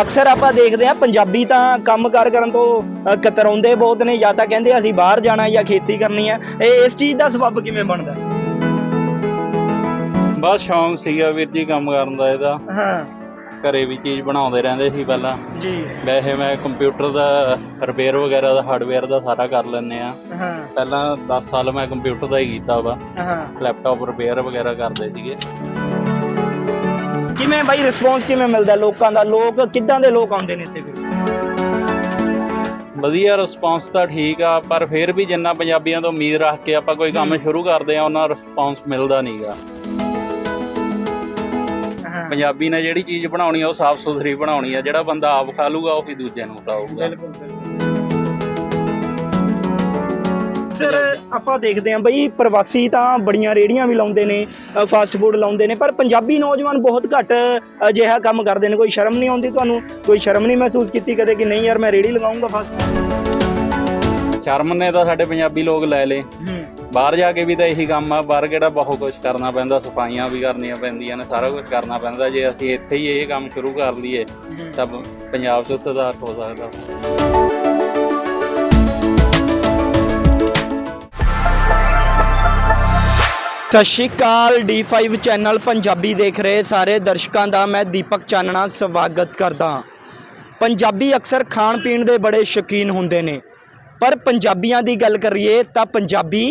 ਅਕਸਰ ਆਪਾਂ ਦੇਖਦੇ ਆ ਪੰਜਾਬੀ ਤਾਂ ਕੰਮਕਾਰ ਕਰਨ ਤੋਂ ਕਤਰਾਉਂਦੇ ਬਹੁਤ ਨੇ ਜਾਂ ਤਾਂ ਕਹਿੰਦੇ ਅਸੀਂ ਬਾਹਰ ਜਾਣਾ ਜਾਂ ਖੇਤੀ ਕਰਨੀ ਹੈ। ਇਹ ਇਸ ਚੀਜ਼ ਦਾ ਸਬੱਬ ਕਿਵੇਂ ਬਣਦਾ? ਬਸ ਸ਼ੌਂਕ ਸੀਗਾ ਵੀਰ ਜੀ ਕੰਮ ਕਰਨ ਦਾ ਇਹਦਾ। ਹਾਂ। ਘਰੇ ਵੀ ਚੀਜ਼ ਬਣਾਉਂਦੇ ਰਹਿੰਦੇ ਸੀ ਪਹਿਲਾਂ। ਜੀ। ਵੈਸੇ ਮੈਂ ਕੰਪਿਊਟਰ ਦਾ ਰਿਪੇਅਰ ਵਗੈਰਾ ਦਾ ਹਾਰਡਵੇਅਰ ਦਾ ਸਾਰਾ ਕਰ ਲੈਂਦੇ ਆ ਹਾਂ। ਪਹਿਲਾਂ 10 ਸਾਲ ਮੈਂ ਕੰਪਿਊਟਰ ਦਾ ਹੀ ਕੀਤਾ ਵਾ। ਹਾਂ। ਲੈਪਟਾਪ ਰਿਪੇਅਰ ਵਗੈਰਾ ਕਰਦੇ ਸੀਗੇ। ਕਿਵੇਂ ਬਾਈ ਰਿਸਪੌਂਸ ਕਿਵੇਂ ਮਿਲਦਾ ਲੋਕਾਂ ਦਾ? ਲੋਕ ਕਿੱਦਾਂ ਦੇ ਲੋਕ ਆਉਂਦੇ ਨੇ ਇੱਥੇ ਫਿਰ? ਵਧੀਆ ਰਿਸਪੌਂਸ ਤਾਂ ਠੀਕ ਆ ਪਰ ਫਿਰ ਵੀ ਜਿੰਨਾ ਪੰਜਾਬੀਆਂ ਤੋਂ ਉਮੀਦ ਰੱਖ ਕੇ ਆਪਾਂ ਕੋਈ ਕੰਮ ਸ਼ੁਰੂ ਕਰਦੇ ਆ ਉਹਨਾਂ ਰਿਸਪੌਂਸ ਮਿਲਦਾ ਨਹੀਂਗਾ ਪੰਜਾਬੀ ਨੇ ਜਿਹੜੀ ਚੀਜ਼ ਬਣਾਉਣੀ ਆ ਉਹ ਸਾਫ਼ ਸੁਥਰੀ ਬਣਾਉਣੀ ਆ ਜਿਹੜਾ ਬੰਦਾ ਆਪ ਖਾ ਲੂਗਾ ਉਹ ਵੀ ਦੂਜੇ ਨੂੰ ਖਿਲਾਊਗਾ। ਬਿਲਕੁਲ। ਸਰ ਆਪਾਂ ਦੇਖਦੇ ਹਾਂ ਬਈ ਪ੍ਰਵਾਸੀ ਤਾਂ ਬੜੀਆਂ ਰੇੜੀਆਂ ਵੀ ਲਾਉਂਦੇ ਨੇ ਫਾਸਟ ਫੂਡ ਲਾਉਂਦੇ ਨੇ ਪਰ ਪੰਜਾਬੀ ਨੌਜਵਾਨ ਬਹੁਤ ਘੱਟ ਅਜਿਹਾ ਕੰਮ ਕਰਦੇ ਨੇ। ਕੋਈ ਸ਼ਰਮ ਨਹੀਂ ਆਉਂਦੀ ਤੁਹਾਨੂੰ? ਕੋਈ ਸ਼ਰਮ ਨਹੀਂ ਮਹਿਸੂਸ ਕੀਤੀ ਕਦੇ ਕਿ ਨਹੀਂ ਯਾਰ ਮੈਂ ਰੇੜੀ ਲਗਾਉਂਗਾ ਫਾਸਟ ਸ਼ਰਮ ਨੇ ਤਾਂ ਸਾਡੇ ਪੰਜਾਬੀ ਲੋਕ ਲੈ ਲੇ ਬਾਹਰ ਜਾ ਕੇ ਵੀ ਤਾਂ ਇਹੀ ਕੰਮ ਆ ਬਾਹਰ ਕਿਹੜਾ ਬਹੁਤ ਕੁਝ ਕਰਨਾ ਪੈਂਦਾ ਸਫਾਈਆਂ ਵੀ ਕਰਨੀਆਂ ਪੈਂਦੀਆਂ ਨੇ ਸਾਰਾ ਕੁਝ ਕਰਨਾ ਪੈਂਦਾ। ਜੇ ਅਸੀਂ ਇੱਥੇ ਹੀ ਇਹ ਕੰਮ ਸ਼ੁਰੂ ਕਰ ਲਈਏ ਤਾਂ ਪੰਜਾਬ 'ਚ ਸੁਧਾਰ ਹੋ ਸਕਦਾ। ਸਤਿ ਸ਼੍ਰੀ ਅਕਾਲ D5 ਚੈਨਲ ਪੰਜਾਬੀ ਦੇਖ ਰਹੇ ਸਾਰੇ ਦਰਸ਼ਕਾਂ ਦਾ ਮੈਂ ਦੀਪਕ ਚਾਨਣਾ ਸਵਾਗਤ ਕਰਦਾ ਹਾਂ। ਪੰਜਾਬੀ ਅਕਸਰ ਖਾਣ ਪੀਣ ਦੇ ਬੜੇ ਸ਼ੌਕੀਨ ਹੁੰਦੇ ਨੇ, ਪਰ ਪੰਜਾਬੀਆਂ ਦੀ ਗੱਲ ਕਰੀਏ ਤਾਂ ਪੰਜਾਬੀ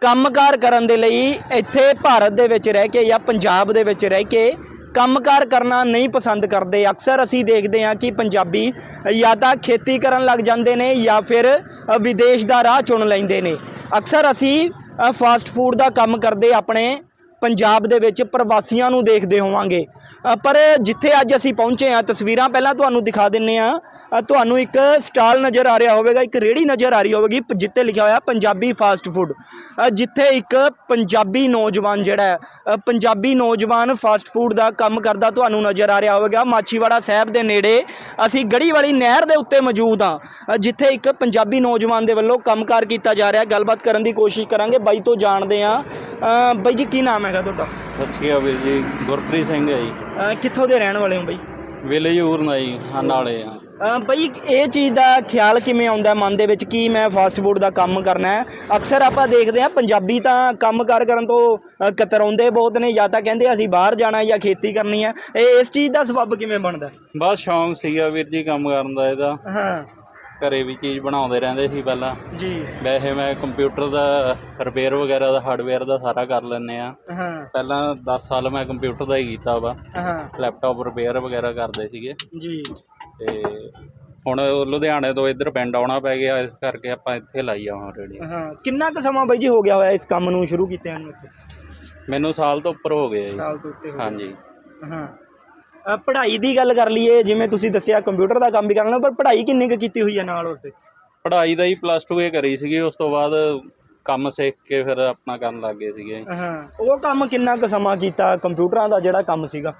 ਕੰਮਕਾਰ ਕਰਨ ਦੇ ਲਈ ਇੱਥੇ ਭਾਰਤ ਦੇ ਵਿੱਚ ਰਹਿ ਕੇ ਜਾਂ ਪੰਜਾਬ ਦੇ ਵਿੱਚ ਰਹਿ ਕੇ ਕੰਮਕਾਰ ਕਰਨਾ ਨਹੀਂ ਪਸੰਦ ਕਰਦੇ ਅਕਸਰ ਅਸੀਂ ਦੇਖਦੇ ਹਾਂ ਕਿ ਪੰਜਾਬੀ ਜਾਂ ਤਾਂ ਖੇਤੀ ਕਰਨ ਲੱਗ ਜਾਂਦੇ ਨੇ ਜਾਂ ਫਿਰ ਵਿਦੇਸ਼ ਦਾ ਰਾਹ ਚੁਣ ਲੈਂਦੇ ਨੇ ਅਕਸਰ ਅਸੀਂ ਫਾਸਟ ਫੂਡ ਦਾ ਕੰਮ ਕਰਦੇ ਆਪਣੇ ਪੰਜਾਬ ਦੇ ਵਿੱਚ ਪ੍ਰਵਾਸੀਆਂ ਨੂੰ ਦੇਖਦੇ ਹੋਵਾਂਗੇ। ਪਰ ਜਿੱਥੇ ਅੱਜ ਅਸੀਂ ਪਹੁੰਚੇ ਹਾਂ, ਤਸਵੀਰਾਂ ਪਹਿਲਾਂ ਤੁਹਾਨੂੰ ਦਿਖਾ ਦਿੰਨੇ ਆ ਤੁਹਾਨੂੰ ਇੱਕ ਸਟਾਲ ਨਜ਼ਰ ਆ ਰਿਹਾ ਹੋਵੇਗਾ, ਇੱਕ ਰੇੜੀ ਨਜ਼ਰ ਆ ਰਹੀ ਹੋਵੇਗੀ, ਪ- ਜਿੱਤੇ ਲਿਖਿਆ ਹੋਇਆ ਪੰਜਾਬੀ ਫਾਸਟ ਫੂਡ ਜਿੱਥੇ ਇੱਕ ਪੰਜਾਬੀ ਨੌਜਵਾਨ ਜਿਹੜਾ ਪੰਜਾਬੀ ਨੌਜਵਾਨ ਫਾਸਟ ਫੂਡ ਦਾ ਕੰਮ ਕਰਦਾ ਤੁਹਾਨੂੰ ਨਜ਼ਰ ਆ ਰਿਹਾ ਹੋਵੇਗਾ। ਮਾਛੀਵਾੜਾ ਸਾਹਿਬ ਦੇ ਨੇੜੇ ਅਸੀਂ ਗੜੀ ਵਾਲੀ ਨਹਿਰ ਦੇ ਉੱਤੇ ਮੌਜੂਦ ਹਾਂ ਜਿੱਥੇ ਇੱਕ ਪੰਜਾਬੀ ਨੌਜਵਾਨ ਦੇ ਵੱਲੋਂ ਕੰਮਕਾਰ ਕੀਤਾ ਜਾ ਰਿਹਾ। ਗੱਲਬਾਤ ਕਰਨ ਦੀ ਕੋਸ਼ਿਸ਼ ਕਰਾਂਗੇ, ਬਾਈ ਤੋਂ ਜਾਣਦੇ ਹਾਂ। ਬਾਈ ਜੀ, ਕੀ ਨਾਮ ਹੈ? ਹੈਗਾ ਤੁਹਾਡਾ? ਸਤਿ ਸ਼੍ਰੀ ਅਕਾਲ ਵੀਰ ਜੀ ਗੁਰਪ੍ਰੀਤ ਸਿੰਘ ਹੈ ਜੀ। ਕਿੱਥੋਂ ਦੇ ਰਹਿਣ ਵਾਲੇ ਹੋ ਬਾਈ? ਵਿਲੇਜ ਉਰਨ ਜੀ ਹਨ ਵਾਲੇ ਆ। ਅ, ਬਈ ਇਹ ਚੀਜ਼ ਦਾ ਖਿਆਲ ਕਿਵੇਂ ਆਉਂਦਾ ਮਨ ਦੇ ਵਿੱਚ? ਕੀ ਮੈਂ ਫਾਸਟ ਫੂਡ ਦਾ ਕੰਮ ਕਰਨਾ ਹੈ? ਅਕਸਰ ਆਪਾਂ ਦੇਖਦੇ ਹਾਂ ਪੰਜਾਬੀ ਤਾਂ ਕੰਮਕਾਰ ਕਰਨ ਤੋਂ ਅ, ਕਤਰਾਉਂਦੇ ਬਹੁਤ ਨੇ ਜਾਂ ਤਾਂ ਕਹਿੰਦੇ ਅਸੀਂ ਬਾਹਰ ਜਾਣਾ ਜਾਂ ਖੇਤੀ ਕਰਨੀ ਹੈ। ਇਹ ਇਸ ਚੀਜ਼ ਦਾ ਸਬੱਬ ਕਿਵੇਂ ਬਣਦਾ? ਬਸ ਸ਼ੌਂਕ ਸੀਗਾ ਵੀਰ ਜੀ ਕੰਮ ਕਰਨ ਦਾ ਇਹਦਾ। ਹਾਂ। ਘਰੇ ਵੀ ਚੀਜ਼ ਬਣਾਉਂਦੇ ਰਹਿੰਦੇ ਸੀ ਪਹਿਲਾਂ। ਜੀ। ਵੈਸੇ ਮੈਂ ਕੰਪਿਊਟਰ ਦਾ ਰਿਪੇਅਰ ਵਗੈਰਾ ਦਾ ਹਾਰਡਵੇਅਰ ਦਾ ਸਾਰਾ ਕਰ ਲੈਂਦੇ ਆ ਹਾਂ। ਪਹਿਲਾਂ 10 ਸਾਲ ਮੈਂ ਕੰਪਿਊਟਰ ਦਾ ਹੀ ਕੀਤਾ ਵਾ। ਹਾਂ। ਲੈਪਟਾਪ ਰਿਪੇਅਰ ਵਗੈਰਾ ਕਰਦੇ ਸੀਗੇ। ਜੀ। ਤੇ ਹੁਣ ਲੁਧਿਆਣੇ ਤੋਂ ਇੱਧਰ ਪਿੰਡ ਆਉਣਾ ਪੈ ਗਿਆ ਇਸ ਕਰਕੇ ਆਪਾਂ ਇੱਥੇ ਲਾਈ ਆ ਹੁਣ ਰੇੜੀ ਹਾਂ। ਕਿੰਨਾ ਕੁ ਸਮਾਂ ਬਾਈ ਜੀ ਹੋ ਗਿਆ ਹੋਇਆ ਇਸ ਕੰਮ ਨੂੰ ਸ਼ੁਰੂ ਕੀਤੇ ਨੂੰ ਮੈਨੂੰ ਸਾਲ ਤੋਂ ਉੱਪਰ ਹੋ ਗਿਆ ਜੀ। ਸਾਲ ਤੋਂ ਉੱਤੇ ਹੋ ਗਿਆ। ਹਾਂਜੀ। ਹਾਂ। ਪੜ੍ਹਾਈ ਦੀ ਗੱਲ ਕਰ ਲਈਏ ਜਿਵੇਂ ਤੁਸੀਂ ਦੱਸਿਆ ਕੰਪਿਊਟਰ ਦਾ ਕੰਮ ਵੀ ਕਰਨਾ ਪਰ ਪੜ੍ਹਾਈ ਕਿੰਨੀ ਕੁ ਕੀਤੀ ਹੋਈ ਹੈ ਨਾਲ ਉਸਦੇ? ਪੜ੍ਹਾਈ ਦਾ ਹੀ ਪਲੱਸ 2 ਇਹ ਕਰੀ ਸੀਗੀ ਉਸ ਤੋਂ ਬਾਅਦ ਕੰਮ ਸਿੱਖ ਕੇ ਫਿਰ ਆਪਣਾ ਕਰਨ ਲੱਗ ਗਏ ਸੀਗੇ। ਹਾਂ ਉਹ ਕੰਮ ਕਿੰਨਾ ਕੁ ਸਮਾਂ ਕੀਤਾ ਕੰਪਿਊਟਰਾਂ ਦਾ ਜਿਹੜਾ ਕੰਮ ਸੀਗਾ?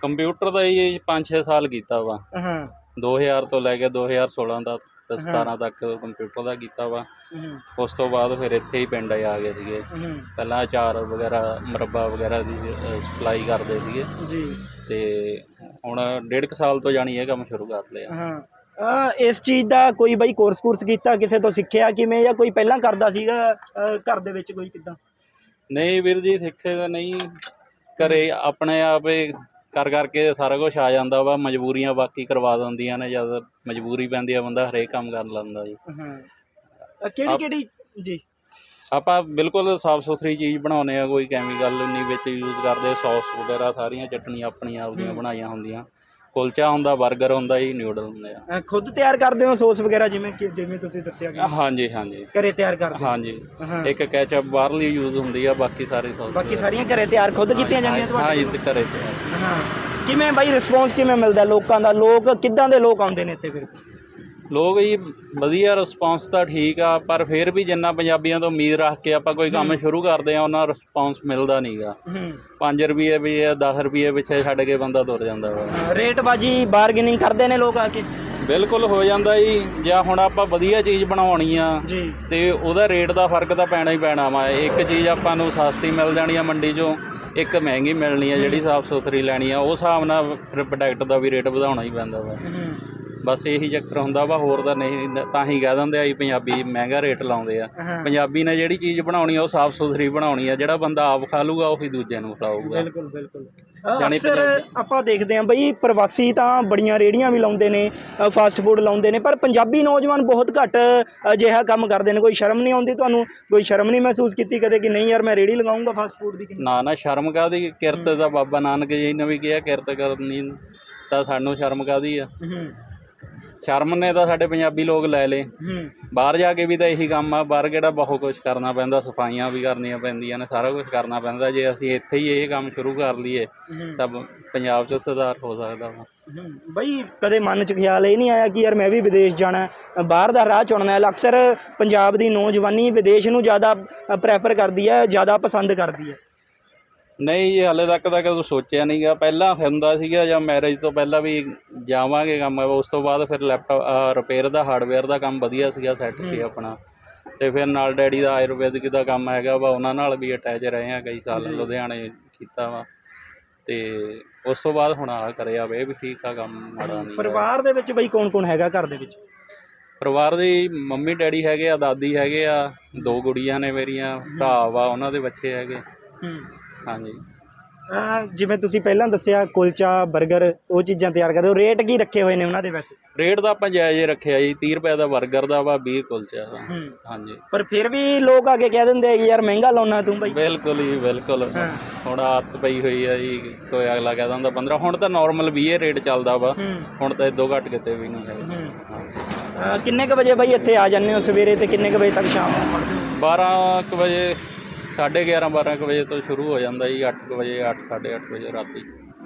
ਕੰਪਿਊਟਰ ਦਾ ਹੀ 5-6 ਸਾਲ ਕੀਤਾ ਵਾ। ਹਾਂ। 2000 ਤੋਂ ਲੈ ਕੇ 2016 ਦਾ 17 ਤੱਕ ਕੰਪਿਊਟਰ ਦਾ ਕੀਤਾ ਵਾ। ਉਸ ਤੋਂ ਬਾਅਦ ਫਿਰ ਇੱਥੇ ਹੀ ਪਿੰਡ ਆ ਗਏ ਸੀਗੇ। ਪਹਿਲਾਂ ਅਚਾਰ ਵਗੈਰਾ ਮੁਰੱਬਾ ਵਗੈਰਾ ਦੀ ਸਪਲਾਈ ਕਰਦੇ ਸੀਗੇ। ਜੀ। ਤੇ ਹੁਣ ਡੇਢ ਕੁ ਸਾਲ ਤੋਂ ਜਾਣੀ ਇਹ ਕੰਮ ਸ਼ੁਰੂ ਕਰ ਲਿਆ। ਹਾਂ। ਇਸ ਚੀਜ਼ ਦਾ ਕੋਈ ਬਾਈ ਕੋਰਸ ਕੋਰਸ ਕੀਤਾ ਕਿਸੇ ਤੋਂ ਸਿੱਖਿਆ ਕਿਵੇਂ ਜਾਂ ਕੋਈ ਪਹਿਲਾਂ ਕਰਦਾ ਸੀਗਾ? ਘਰ ਦੇ ਵਿੱਚ ਕੋਈ ਕਿਦਾਂ? ਨਹੀਂ ਵੀਰ ਜੀ ਸਿੱਖੇ ਤਾਂ ਨਹੀਂ। ਘਰੇ ਆਪਣੇ ਆਪੇ ਕਰ ਕਰਕੇ ਸਾਰਾ ਕੁਝ ਆ ਜਾਂਦਾ ਵਾ ਮਜਬੂਰੀਆਂ ਬਾਕੀ ਕਰਵਾ ਦਿੰਦੀਆਂ ਨੇ ਜਦ ਮਜਬੂਰੀ ਪੈਂਦੀ ਆ ਬੰਦਾ ਹਰੇਕ ਕੰਮ ਕਰ ਲੈਂਦਾ ਜੀ। ਹਾਂ। ਕਿਹੜੀ ਕਿਹੜੀ ਜੀ। ਆਪਾਂ ਬਿਲਕੁਲ ਸਾਫ਼ ਸੁਥਰੀ ਚੀਜ਼ ਬਣਾਉਂਦੇ ਆ ਕੋਈ ਕੈਮੀਕਲ ਨਹੀਂ ਵਿੱਚ ਯੂਜ਼ ਕਰਦੇ ਸੌਸ ਵਗੈਰਾ ਸਾਰੀਆਂ ਚਟਣੀਆਂ ਆਪਣੀਆਂ ਆਪਦੀਆਂ ਬਣਾਈਆਂ ਹੁੰਦੀਆਂ। ਕੁਲਚਾ ਹੁੰਦਾ 버ਗਰ ਹੁੰਦਾ ਜੀ ਨਿਊਡਲ ਹੁੰਦੇ ਆ। ਖੁਦ ਤਿਆਰ ਕਰਦੇ ਹੋ ਸੌਸ ਵਗੈਰਾ ਜਿਵੇਂ ਕਿ ਜਿਵੇਂ ਤੁਸੀਂ ਦੱਸਿਆ ਕਿ? ਹਾਂਜੀ ਹਾਂਜੀ। ਘਰੇ ਤਿਆਰ ਕਰਦੇ ਹੋ? ਹਾਂਜੀ। ਹਾਂ। ਇੱਕ ਕੈਚਅਪ ਬਾਹਰਲੀ ਯੂਜ਼ ਹੁੰਦੀ ਆ ਬਾਕੀ ਸਾਰੇ ਸੌਸ। ਬਾਕੀ ਸਾਰੀਆਂ ਘਰੇ ਤਿਆਰ ਖੁਦ ਕੀਤੀਆਂ ਜਾਂਦੀਆਂ ਹਾਂ ਜੀ ਘਰੇ ਤੇ ਹਾਂ। ਕਿਵੇਂ ਬਾਈ ਰਿਸਪੌਂਸ ਕਿਵੇਂ ਮਿਲਦਾ ਲੋਕਾਂ ਦਾ? ਲੋਕ ਕਿੱਦਾਂ ਦੇ ਲੋਕ ਆਉਂਦੇ ਨੇ ਇੱਥੇ ਫਿਰ? ਲੋਕ ਜੀ ਵਧੀਆ ਰਿਸਪੌਂਸ ਤਾਂ ਠੀਕ ਆ ਪਰ ਫਿਰ ਵੀ ਜਿੰਨਾ ਪੰਜਾਬੀਆਂ ਤੋਂ ਉਮੀਦ ਰੱਖ ਕੇ ਆਪਾਂ ਕੋਈ ਕੰਮ ਸ਼ੁਰੂ ਕਰਦੇ ਆ ਉਹਨਾਂ ਰਿਸਪੌਂਸ ਮਿਲਦਾ ਨਹੀਂਗਾ ਹੂੰ। 5 ਰੁਪਏ ਵੀ ਆ 10 ਰੁਪਏ ਪਿੱਛੇ ਛੱਡ ਕੇ ਬੰਦਾ ਤੁਰ ਜਾਂਦਾ ਵਾ। ਰੇਟ ਬਾਜੀ ਬਾਰਗੇਨਿੰਗ ਕਰਦੇ ਨੇ ਲੋਕ ਆ ਕੇ? ਬਿਲਕੁਲ ਹੋ ਜਾਂਦਾ ਜੀ ਜਾਂ ਹੁਣ ਆਪਾਂ ਵਧੀਆ ਚੀਜ਼ ਬਣਾਉਣੀ ਆ ਤੇ ਉਹਦਾ ਰੇਟ ਦਾ ਫ਼ਰਕ ਤਾਂ ਪੈਣਾ ਹੀ ਪੈਣਾ ਵਾ। ਇੱਕ ਚੀਜ਼ ਆਪਾਂ ਨੂੰ ਸਸਤੀ ਮਿਲ ਜਾਣੀ ਆ ਮੰਡੀ 'ਚੋਂ ਇੱਕ ਮਹਿੰਗੀ ਮਿਲਣੀ ਆ ਜਿਹੜੀ ਸਾਫ਼ ਸੁਥਰੀ ਲੈਣੀ ਆ ਉਹ ਹਿਸਾਬ ਨਾਲ ਫਿਰ ਪ੍ਰੋਡਕਟ ਦਾ ਵੀ ਰੇਟ ਵਧਾਉਣਾ ਹੀ ਪੈਂਦਾ ਵਾ। ਬਸ ਇਹੀ ਚੱਕਰ ਹੁੰਦਾ ਵਾ ਹੋਰ ਤਾਂ ਨਹੀਂ ਤਾਂ ਹੀ ਕਹਿ ਦਿੰਦੇ ਆ ਜੀ ਪੰਜਾਬੀ ਮਹਿੰਗਾ ਰੇਟ ਲਾਉਂਦੇ ਆ। ਪੰਜਾਬੀ ਨੇ ਜਿਹੜੀ ਚੀਜ਼ ਬਣਾਉਣੀ ਆ ਉਹ ਸਾਫ਼ ਸੁਥਰੀ ਬਣਾਉਣੀ ਆ ਜਿਹੜਾ ਬੰਦਾ ਆਪ ਖਾ ਲੂਗਾ ਉਹੀ ਦੂਜਿਆਂ ਨੂੰ ਖਿਲਾਊਗਾ। ਬਿਲਕੁਲ ਬਿਲਕੁਲ। ਅਕਸਰ ਆਪਾਂ ਦੇਖਦੇ ਹਾਂ ਬਈ ਪ੍ਰਵਾਸੀ ਤਾਂ ਬੜੀਆਂ ਰੇੜੀਆਂ ਵੀ ਲਾਉਂਦੇ ਨੇ ਫਾਸਟ ਫੂਡ ਲਾਉਂਦੇ ਨੇ ਪਰ ਪੰਜਾਬੀ ਨੌਜਵਾਨ ਬਹੁਤ ਘੱਟ ਅਜਿਹਾ ਕੰਮ ਕਰਦੇ ਨੇ। ਕੋਈ ਸ਼ਰਮ ਨਹੀਂ ਆਉਂਦੀ ਤੁਹਾਨੂੰ? ਕੋਈ ਸ਼ਰਮ ਨਹੀਂ ਮਹਿਸੂਸ ਕੀਤੀ ਕਦੇ ਕਿ ਨਹੀਂ ਯਾਰ ਮੈਂ ਰੇੜੀ ਲਗਾਉਂਗਾ ਫਾਸਟ ਫੂਡ ਦੀ ਨਾ ਨਾ ਸ਼ਰਮ ਕਾਦੀ ਕਿਰਤ ਦਾ ਬਾਬਾ ਨਾਨਕ ਜੀ ਨੇ ਵੀ ਕਿਹਾ ਕਿਰਤ ਕਰਨੀ ਤਾਂ ਸਾਨੂੰ ਸ਼ਰਮ ਕਾਦੀ ਆ? ਸ਼ਰਮ ਨੇ ਤਾਂ ਸਾਡੇ ਪੰਜਾਬੀ ਲੋਕ ਲੈ ਲਏ। ਬਾਹਰ ਜਾ ਕੇ ਵੀ ਤਾਂ ਇਹੀ ਕੰਮ ਆ ਬਾਹਰ ਕਿਹੜਾ ਬਹੁਤ ਕੁਝ ਕਰਨਾ ਪੈਂਦਾ ਸਫਾਈਆਂ ਵੀ ਕਰਨੀਆਂ ਪੈਂਦੀਆਂ ਨੇ ਸਾਰਾ ਕੁਝ ਕਰਨਾ ਪੈਂਦਾ। ਜੇ ਅਸੀਂ ਇੱਥੇ ਹੀ ਇਹ ਕੰਮ ਸ਼ੁਰੂ ਕਰ ਲਈਏ ਤਾਂ ਪੰਜਾਬ 'ਚ ਸੁਧਾਰ ਹੋ ਸਕਦਾ ਵਾ। ਬਈ ਕਦੇ ਮਨ ਚ ਖਿਆਲ ਇਹ ਨਹੀਂ ਆਇਆ ਕਿ ਯਾਰ ਮੈਂ ਵੀ ਵਿਦੇਸ਼ ਜਾਣਾ ਬਾਹਰ ਦਾ ਰਾਹ ਚੁਣਨਾ ਹੈ। ਅਕਸਰ ਪੰਜਾਬ ਦੀ ਨੌਜਵਾਨੀ ਵਿਦੇਸ਼ ਨੂੰ ਜ਼ਿਆਦਾ ਪ੍ਰੈਫਰ ਕਰਦੀ ਹੈ ਜ਼ਿਆਦਾ ਪਸੰਦ ਕਰਦੀ ਹੈ। ਨਹੀਂ ਜੀ ਹਾਲੇ ਤੱਕ ਤਾਂ ਕਦੋਂ ਸੋਚਿਆ ਨਹੀਂਗਾ ਪਹਿਲਾਂ ਹੁੰਦਾ ਸੀਗਾ ਜਾਂ ਮੈਰਿਜ ਤੋਂ ਪਹਿਲਾਂ ਵੀ ਜਾਵਾਂਗੇ ਕੰਮ। ਉਸ ਤੋਂ ਬਾਅਦ ਫਿਰ ਲੈਪਟਾਪ ਰਿਪੇਅਰ ਦਾ ਹਾਰਡਵੇਅਰ ਦਾ ਕੰਮ ਵਧੀਆ ਸੀਗਾ ਸੈੱਟ ਸੀ ਆਪਣਾ। ਤੇ ਫਿਰ ਨਾਲ ਡੈਡੀ ਦਾ ਆਯੁਰਵੈਦਿਕ ਦਾ ਕੰਮ ਹੈਗਾ ਵਾ ਉਹਨਾਂ ਨਾਲ ਵੀ ਅਟੈਚ ਰਹੇ ਆ ਕਈ ਸਾਲ ਲੁਧਿਆਣੇ ਕੀਤਾ ਵਾ। ਤੇ ਉਸ ਤੋਂ ਬਾਅਦ ਹੁਣ ਆ ਕਰਿਆ ਵੇ ਵੀ ਠੀਕ ਆ ਕੰਮ ਮਾੜਾ ਨਹੀਂ ਪਰਿਵਾਰ ਦੇ ਵਿੱਚ ਬਈ ਕੌਣ ਕੌਣ ਹੈਗਾ ਘਰ ਦੇ ਵਿੱਚ? ਪਰਿਵਾਰ ਦੇ ਮੰਮੀ ਡੈਡੀ ਹੈਗੇ ਆ ਦਾਦੀ ਹੈਗੇ ਆ ਦੋ ਗੁੜੀਆਂ ਨੇ ਮੇਰੀਆਂ ਭਰਾ ਵਾ ਉਹਨਾਂ ਦੇ ਬੱਚੇ ਹੈਗੇ। ਹੂੰ। ਹਾਂਜੀ। ਅਹ ਜਿਵੇਂ ਤੁਸੀਂ ਪਹਿਲਾਂ ਦੱਸਿਆ ਕੁਲਚਾ 버ਗਰ ਉਹ ਚੀਜ਼ਾਂ ਤਿਆਰ ਕਰਦੇ ਹੋ। ਰੇਟ ਕੀ ਰੱਖੇ ਹੋਏ ਨੇ ਉਹਨਾਂ ਦੇ ਵੈਸੇ? ਰੇਟ ਤਾਂ ਆਪਾਂ ਜਾਇਜ਼ ਹੀ ਰੱਖਿਆ ਜੀ। 30 ਰੁਪਏ ਦਾ 버ਗਰ ਦਾ ਵਾ 20 ਕੁਲਚਾ ਦਾ। ਹੂੰ। ਹਾਂਜੀ। ਪਰ ਫਿਰ ਵੀ ਲੋਕ ਆ ਕੇ ਕਹਿ ਦਿੰਦੇ ਆ ਕਿ ਯਾਰ ਮਹਿੰਗਾ ਲਾਉਣਾ ਤੂੰ ਬਈ। ਬਿਲਕੁਲ ਜੀ ਬਿਲਕੁਲ। ਹਾਂ। ਹੁਣ ਆਦਤ ਪਈ ਹੋਈ ਆ ਜੀ ਕੋਈ ਅਗਲਾ ਕਹਿ ਦਿੰਦਾ 15 ਹੁਣ ਤਾਂ ਨਾਰਮਲ 20 ਰੇਟ ਚੱਲਦਾ ਵਾ। ਹੂੰ। ਹੁਣ ਤਾਂ ਇਦੋਂ ਘੱਟ ਕਿਤੇ ਵੀ ਨਹੀਂ ਹੈ ਹੂੰ। ਹਾਂ। ਅਹ ਕਿੰਨੇ ਕ ਵਜੇ ਬਈ ਇੱਥੇ ਆ ਜਾਂਦੇ ਹੋ ਸਵੇਰੇ ਤੇ ਕਿੰਨੇ ਕ ਵਜੇ ਤੱਕ ਸ਼ਾਮ ਨੂੰ ਪੜ੍ਹਦੇ ਹੋ? 12 ਕੁ ਵਜੇ 11:30 12 ਕੁ ਵਜੇ ਤੋਂ ਸ਼ੁਰੂ ਹੋ ਜਾਂਦਾ ਜੀ 8 ਕੁ ਵਜੇ 8 8:30 ਵਜੇ ਰਾਤੀ।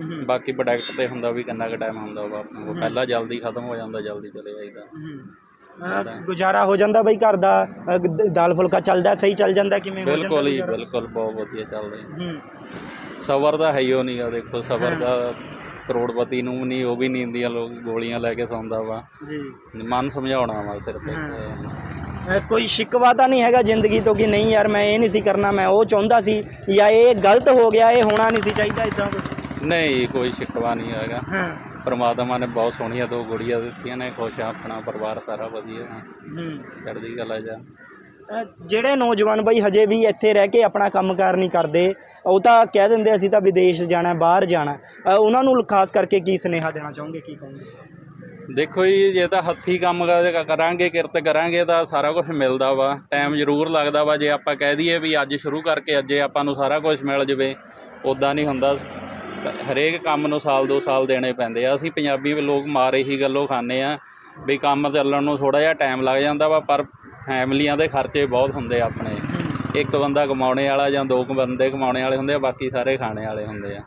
ਹੂੰ। ਬਾਕੀ ਪ੍ਰੋਡਕਟ ਤੇ ਹੁੰਦਾ ਵੀ ਕਿੰਨਾ ਕੁ ਟਾਈਮ ਹੁੰਦਾ ਵਾ ਆਪਣੇ ਕੋਲ ਪਹਿਲਾਂ ਜਲਦੀ ਖਤਮ ਹੋ ਜਾਂਦਾ ਜਲਦੀ ਚਲੇ ਜਾਈਦਾ। ਅਹ ਗੁਜ਼ਾਰਾ ਹੋ ਜਾਂਦਾ ਬਈ ਘਰ ਦਾ। ਅਹ ਦ- ਦਾਲ ਫੁਲਕਾ ਚੱਲਦਾ ਸਹੀ ਚੱਲ ਜਾਂਦਾ ਕਿਵੇਂ ਹੋ ਜਾਂਦਾ ਬਿਲਕੁਲ ਗੁਜ਼ਾਰਾ? ਬਿਲਕੁਲ ਬਹੁਤ ਵਧੀਆ ਚੱਲਦਾ ਜੀ ਹੂੰ। ਸਬਰ ਤਾਂ ਹੈ ਹੀ ਉਹ ਨਹੀਂਗਾ ਦੇਖੋ ਸਬਰ ਦਾ ਕਰੋੜਪਤੀ ਨੂੰ ਵੀ ਨਹੀਂ ਉਹ ਵੀ ਨੀਂਦੀਆਂ ਲੋਕ ਗੋਲੀਆਂ ਲੈ ਕੇ ਸੌਂਦਾ ਵਾ। ਜੀ। ਮਨ ਸਮਝਾਉਣਾ ਵਾ ਸਿਰਫ। ਇੱਕ। ਕੋਈ ਸ਼ਿਕਵਾ ਤਾਂ ਨਹੀਂ ਹੈਗਾ ਜ਼ਿੰਦਗੀ ਤੋਂ ਕਿ ਨਹੀਂ ਯਾਰ ਮੈਂ ਇਹ ਨਹੀਂ ਸੀ ਕਰਨਾ ਮੈਂ ਉਹ ਚਾਹੁੰਦਾ ਸੀ ਜਾਂ ਇਹ ਗਲਤ ਹੋ ਗਿਆ ਇਹ ਹੋਣਾ ਨਹੀਂ ਸੀ ਚਾਹੀਦਾ ਇਦਾਂ ਕੁਝ ਨਹੀਂ ਕੋਈ ਸ਼ਿਕਵਾ ਨਹੀਂ ਹੈਗਾ। ਹਾਂ। ਪਰਮਾਤਮਾ ਨੇ ਬਹੁਤ ਸੋਹਣੀਆਂ ਦੋ ਗੁੜੀਆਂ ਦਿੱਤੀਆਂ ਨੇ ਖੁਸ਼ ਆ ਆਪਣਾ ਪਰਿਵਾਰ ਸਾਰਾ ਵਧੀਆ ਹੂੰ। ਚੜ੍ਹਦੀ ਕਲਾ ਜਾ ਜਿਹੜੇ ਨੌਜਵਾਨ ਬਈ ਹਜੇ ਵੀ ਇੱਥੇ ਰਹਿ ਕੇ ਆਪਣਾ ਕੰਮਕਾਰ ਨਹੀਂ ਕਰਦੇ ਉਹ ਤਾਂ ਕਹਿ ਦਿੰਦੇ ਅਸੀਂ ਤਾਂ ਵਿਦੇਸ਼ ਜਾਣਾ ਬਾਹਰ ਜਾਣਾ। ਉਹਨਾਂ ਨੂੰ ਖਾਸ ਕਰਕੇ ਕੀ ਸੁਨੇਹਾ ਦੇਣਾ ਚਾਹੋਗੇ ਕੀ ਕਹੋਗੇ? ਦੇਖੋ ਜੀ ਜੇ ਤਾਂ ਹੱਥੀ ਕੰਮ ਕਰ- ਕਰਾਂਗੇ ਕਿਰਤ ਕਰਾਂਗੇ ਤਾਂ ਸਾਰਾ ਕੁਝ ਮਿਲਦਾ ਵਾ। ਟਾਈਮ ਜ਼ਰੂਰ ਲੱਗਦਾ ਵਾ ਜੇ ਆਪਾਂ ਕਹਿ ਦਈਏ ਵੀ ਅੱਜ ਸ਼ੁਰੂ ਕਰਕੇ ਅੱਜੇ ਆਪਾਂ ਨੂੰ ਸਾਰਾ ਕੁਝ ਮਿਲ ਜਵੇ ਉਦਾਂ ਨਹੀਂ ਹੁੰਦਾ। ਹਰੇਕ ਕੰਮ ਨੂੰ ਸਾਲ ਦੋ ਸਾਲ ਦੇਣੇ ਪੈਂਦੇ ਆ। ਅਸੀਂ ਪੰਜਾਬੀ ਲੋਕ ਮਾਰ ਇਹੀ ਗੱਲੋਂ ਖਾਂਦੇ ਆ ਵੀ ਕੰਮ ਚੱਲਣ ਨੂੰ ਥੋੜਾ ਜਿਹਾ ਟਾਈਮ ਲੱਗ ਜਾਂਦਾ ਵਾ ਪਰ ਫੈਮਲੀਆਂ ਦੇ ਖਰਚੇ ਬਹੁਤ ਹੁੰਦੇ ਆ ਆਪਣੇ। ਇੱਕ ਬੰਦਾ ਕਮਾਉਣੇ ਵਾਲਾ ਜਾਂ ਦੋ ਬੰਦੇ ਕਮਾਉਣੇ ਵਾਲੇ ਹੁੰਦੇ ਆ ਬਾਕੀ ਸਾਰੇ ਖਾਣੇ ਵਾਲੇ ਹੁੰਦੇ ਆ।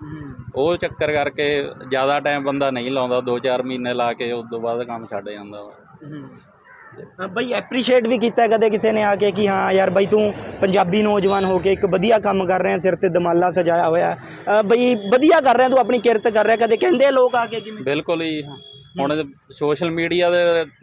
ਉਹ ਚੱਕਰ ਕਰਕੇ ਜ਼ਿਆਦਾ ਟਾਈਮ ਬੰਦਾ ਨਹੀਂ ਲਾਉਂਦਾ 2-4 ਮਹੀਨੇ ਲਾ ਕੇ ਉਸ ਤੋਂ ਬਾਅਦ ਕੰਮ ਛੱਡ ਜਾਂਦਾ ਵਾ। ਹਾਂ। ਬਈ ਐਪਰੀਸ਼ੀਏਟ ਵੀ ਕੀਤਾ ਕਦੇ ਕਿਸੇ ਨੇ ਆ ਕੇ ਕਿ ਹਾਂ ਯਾਰ ਬਈ ਤੂੰ ਪੰਜਾਬੀ ਨੌਜਵਾਨ ਹੋ ਕੇ ਇੱਕ ਵਧੀਆ ਕੰਮ ਕਰ ਰਿਹਾ ਸਿਰ ਤੇ ਦਮਾਲਾ ਸਜਾਇਆ ਹੋਇਆ। ਅ, ਬਈ ਵਧੀਆ ਕਰ ਰਿਹਾ ਤੂੰ ਆਪਣੀ ਕਿਰਤ ਕਰ ਰਿਹਾ। ਕਦੇ ਕਹਿੰਦੇ ਆ ਲੋਕ ਆ ਕੇ ਕਿਵੇਂ ਬਿਲਕੁਲ ਹੀ। ਹੁਣ ਸੋਸ਼ਲ ਮੀਡੀਆ ਦੇ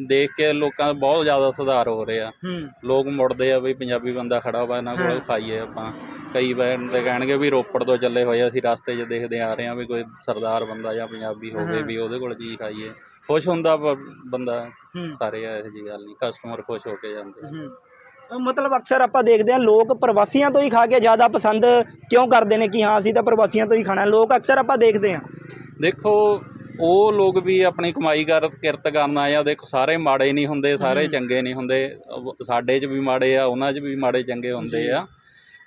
ਦੇਖ ਕੇ ਲੋਕਾਂ ਦਾ ਬਹੁਤ ਜ਼ਿਆਦਾ ਸੁਧਾਰ ਹੋ ਰਿਹਾ। ਹੂੰ। ਲੋਕ ਮੁੜਦੇ ਆ ਵੀ ਪੰਜਾਬੀ ਬੰਦਾ ਖੜਾ ਵਾ ਇਹਨਾਂ ਕੋਲ ਖਾਈਏ ਆਪਾਂ। ਕਈ ਵਾਰ ਕਹਿਣਗੇ ਵੀ ਰੋਪੜ ਤੋਂ ਚੱਲੇ ਹੋਏ ਆ, ਅਸੀਂ ਰਸਤੇ 'ਚ ਦੇਖਦੇ ਆ ਰਹੇ ਆ ਵੀ ਕੋਈ ਸਰਦਾਰ ਬੰਦਾ ਜਾਂ ਪੰਜਾਬੀ ਹੋਵੇ ਵੀ ਉਹਦੇ ਕੋਲ ਚੀਜ਼ ਖਾਈਏ। ਖੁਸ਼ ਹੁੰਦਾ ਬ- ਬੰਦਾ ਹੂੰ। ਸਾਰੇ ਇਹੋ ਜਿਹੀ ਗੱਲ ਨਹੀਂ ਕਸਟਮਰ ਖੁਸ਼ ਹੋ ਕੇ ਜਾਂਦੇ ਆ। ਹੂੰ। ਮਤਲਬ ਅਕਸਰ ਆਪਾਂ ਦੇਖਦੇ ਹਾਂ ਲੋਕ ਪ੍ਰਵਾਸੀਆਂ ਤੋਂ ਹੀ ਖਾ ਕੇ ਜ਼ਿਆਦਾ ਪਸੰਦ ਕਿਉਂ ਕਰਦੇ ਨੇ ਕਿ ਹਾਂ ਅਸੀਂ ਤਾਂ ਪ੍ਰਵਾਸੀਆਂ ਤੋਂ ਹੀ ਖਾਣਾ ਲੋਕ ਅਕਸਰ ਆਪਾਂ ਦੇਖਦੇ ਹਾਂ। ਦੇਖੋ ਉਹ ਲੋਕ ਵੀ ਆਪਣੀ ਕਮਾਈ ਕਰ ਕਿਰਤ ਕਰਨ ਆਏ ਆ ਦੇਖੋ ਸਾਰੇ ਮਾੜੇ ਨਹੀਂ ਹੁੰਦੇ ਸਾਰੇ ਚੰਗੇ ਨਹੀਂ ਹੁੰਦੇ ਸਾਡੇ 'ਚ ਵੀ ਮਾੜੇ ਆ ਉਹਨਾਂ 'ਚ ਵੀ ਮਾੜੇ ਚੰਗੇ ਹੁੰਦੇ ਆ।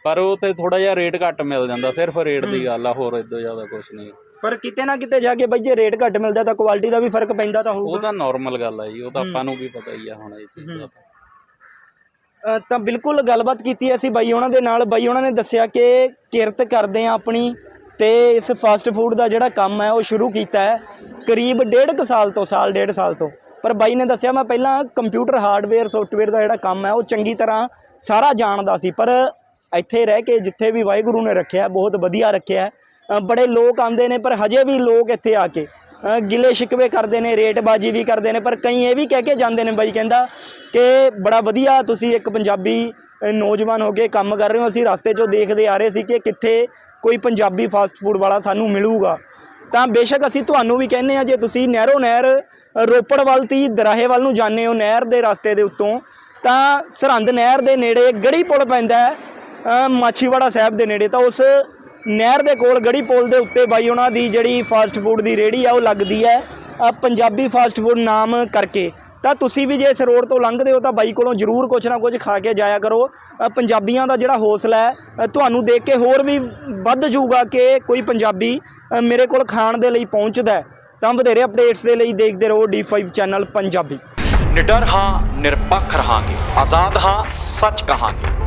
ਪਰ ਉਹ ਤੇ ਥੋੜਾ ਜਿਹਾ ਰੇਟ ਘੱਟ ਮਿਲ ਜਾਂਦਾ ਸਿਰਫ ਰੇਟ ਦੀ ਗੱਲ ਆ ਹੋਰ ਇਦੋਂ ਜ਼ਿਆਦਾ ਕੁਝ ਨਹੀਂ। ਪਰ ਕਿਤੇ ਨਾ ਕਿਤੇ ਜਾ ਕੇ ਬਈ ਜੇ ਰੇਟ ਘੱਟ ਮਿਲਦਾ ਤਾਂ ਕੁਆਲਿਟੀ ਦਾ ਵੀ ਫ਼ਰਕ ਪੈਂਦਾ ਤਾਂ ਉਹ ਹੋਊਗਾ ਤਾਂ ਨਾਰਮਲ ਗੱਲ ਆ ਜੀ ਉਹ ਤਾਂ ਆਪਾਂ ਨੂੰ ਵੀ ਪਤਾ ਹੀ ਆ ਹੁਣ ਇਹ ਚੀਜ਼ ਦਾ ਤਾਂ। ਅ, ਤਾਂ ਬਿਲਕੁਲ ਗੱਲਬਾਤ ਕੀਤੀ ਅਸੀਂ ਬਾਈ ਉਹਨਾਂ ਦੇ ਨਾਲ ਬਾਈ ਉਹਨਾਂ ਨੇ ਦੱਸਿਆ ਕਿ ਕਿਰਤ ਕਰਦੇ ਆ ਆਪਣੀ ਤੇ ਇਸ ਫਾਸਟ ਫੂਡ ਦਾ ਜਿਹੜਾ ਕੰਮ ਹੈ ਉਹ ਸ਼ੁਰੂ ਕੀਤਾ ਹੈ ਕਰੀਬ ਡੇਢ ਕੁ ਸਾਲ ਤੋਂ ਸਾਲ ਡੇਢ ਸਾਲ ਤੋਂ। ਪਰ ਬਾਈ ਨੇ ਦੱਸਿਆ ਮੈਂ ਪਹਿਲਾਂ ਕੰਪਿਊਟਰ ਹਾਰਡਵੇਅਰ ਸੌਫਟਵੇਅਰ ਦਾ ਜਿਹੜਾ ਕੰਮ ਹੈ ਉਹ ਚੰਗੀ ਤਰ੍ਹਾਂ ਸਾਰਾ ਜਾਣਦਾ ਸੀ ਪਰ ਇੱਥੇ ਰਹਿ ਕੇ ਜਿੱਥੇ ਵੀ ਵਾਹਿਗੁਰੂ ਨੇ ਰੱਖਿਆ ਬਹੁਤ ਵਧੀਆ ਰੱਖਿਆ। ਬੜੇ ਲੋਕ ਆਉਂਦੇ ਨੇ ਪਰ ਹਜੇ ਵੀ ਲੋਕ ਇੱਥੇ ਆ ਕੇ ਅ, ਗਿਲੇ ਸ਼ਿਕਵੇ ਕਰਦੇ ਨੇ ਰੇਟਬਾਜ਼ੀ ਵੀ ਕਰਦੇ ਨੇ ਪਰ ਕਈ ਇਹ ਵੀ ਕਹਿ ਕੇ ਜਾਂਦੇ ਨੇ ਬਾਈ ਕਹਿੰਦਾ ਕਿ ਬੜਾ ਵਧੀਆ ਤੁਸੀਂ ਇੱਕ ਪੰਜਾਬੀ ਨੌਜਵਾਨ ਹੋ ਕੇ ਕੰਮ ਕਰ ਰਹੇ ਹੋ ਅਸੀਂ ਰਸਤੇ 'ਚੋਂ ਦੇਖਦੇ ਆ ਰਹੇ ਸੀ ਕਿ ਕਿੱਥੇ ਕੋਈ ਪੰਜਾਬੀ ਫਾਸਟ ਫੂਡ ਵਾਲਾ ਸਾਨੂੰ ਮਿਲੂਗਾ। ਤਾਂ ਬੇਸ਼ੱਕ ਅਸੀਂ ਤੁਹਾਨੂੰ ਵੀ ਕਹਿੰਨੇ ਆ ਜੇ ਤੁਸੀਂ ਨਹਿਰੋ ਨਹਿਰ ਰੋਪੜ ਵੱਲ ਤੀ ਦਰਾਹੇ ਵੱਲ ਨੂੰ ਜਾਂਦੇ ਹੋ ਨਹਿਰ ਦੇ ਰਸਤੇ ਦੇ ਉੱਤੋਂ ਤਾਂ ਸਰਹੰਦ ਨਹਿਰ ਦੇ ਨੇੜੇ ਗੜੀ ਪੁਲ ਪੈਂਦਾ ਹੈ ਮਾਛੀਵਾੜਾ ਸਾਹਿਬ ਦੇ ਨੇੜੇ, ਤਾਂ ਉਸ ਨਹਿਰ ਦੇ ਕੋਲ, ਗੜੀ ਪੁਲ ਦੇ ਉੱਤੇ ਬਾਈ ਉਹਨਾਂ ਦੀ ਜਿਹੜੀ ਫਾਸਟ ਫੂਡ ਦੀ ਰੇਹੜੀ ਆ, ਉਹ ਲੱਗਦੀ ਹੈ। ਪੰਜਾਬੀ ਫਾਸਟ ਫੂਡ ਨਾਮ ਕਰਕੇ। ਤਾਂ ਤੁਸੀਂ ਵੀ ਜੇ ਇਸ ਰੋਡ ਤੋਂ ਲੰਘਦੇ ਹੋ, ਤਾਂ ਬਾਈ ਕੋਲੋਂ ਜ਼ਰੂਰ ਕੁਛ ਨਾ ਕੁਝ ਖਾ ਕੇ ਜਾਇਆ ਕਰੋ। ਪੰਜਾਬੀਆਂ ਦਾ ਜਿਹੜਾ ਹੌਸਲਾ ਹੈ ਤੁਹਾਨੂੰ ਦੇਖ ਕੇ ਹੋਰ ਵੀ ਵੱਧ ਜਾਊਗਾ ਕਿ ਕੋਈ ਪੰਜਾਬੀ ਮੇਰੇ ਕੋਲ ਖਾਣ ਦੇ ਲਈ ਪਹੁੰਚਦਾ ਤਾਂ ਵਧੇਰੇ ਅਪਡੇਟਸ ਦੇ ਲਈ ਦੇਖਦੇ ਰਹੋ D5 ਚੈਨਲ ਪੰਜਾਬੀ। ਨਿਡਰ ਹਾਂ, ਨਿਰਪੱਖ ਰਹਾਂਗੇ। ਆਜ਼ਾਦ ਹਾਂ, ਸੱਚ ਕਹਾਂਗੇ।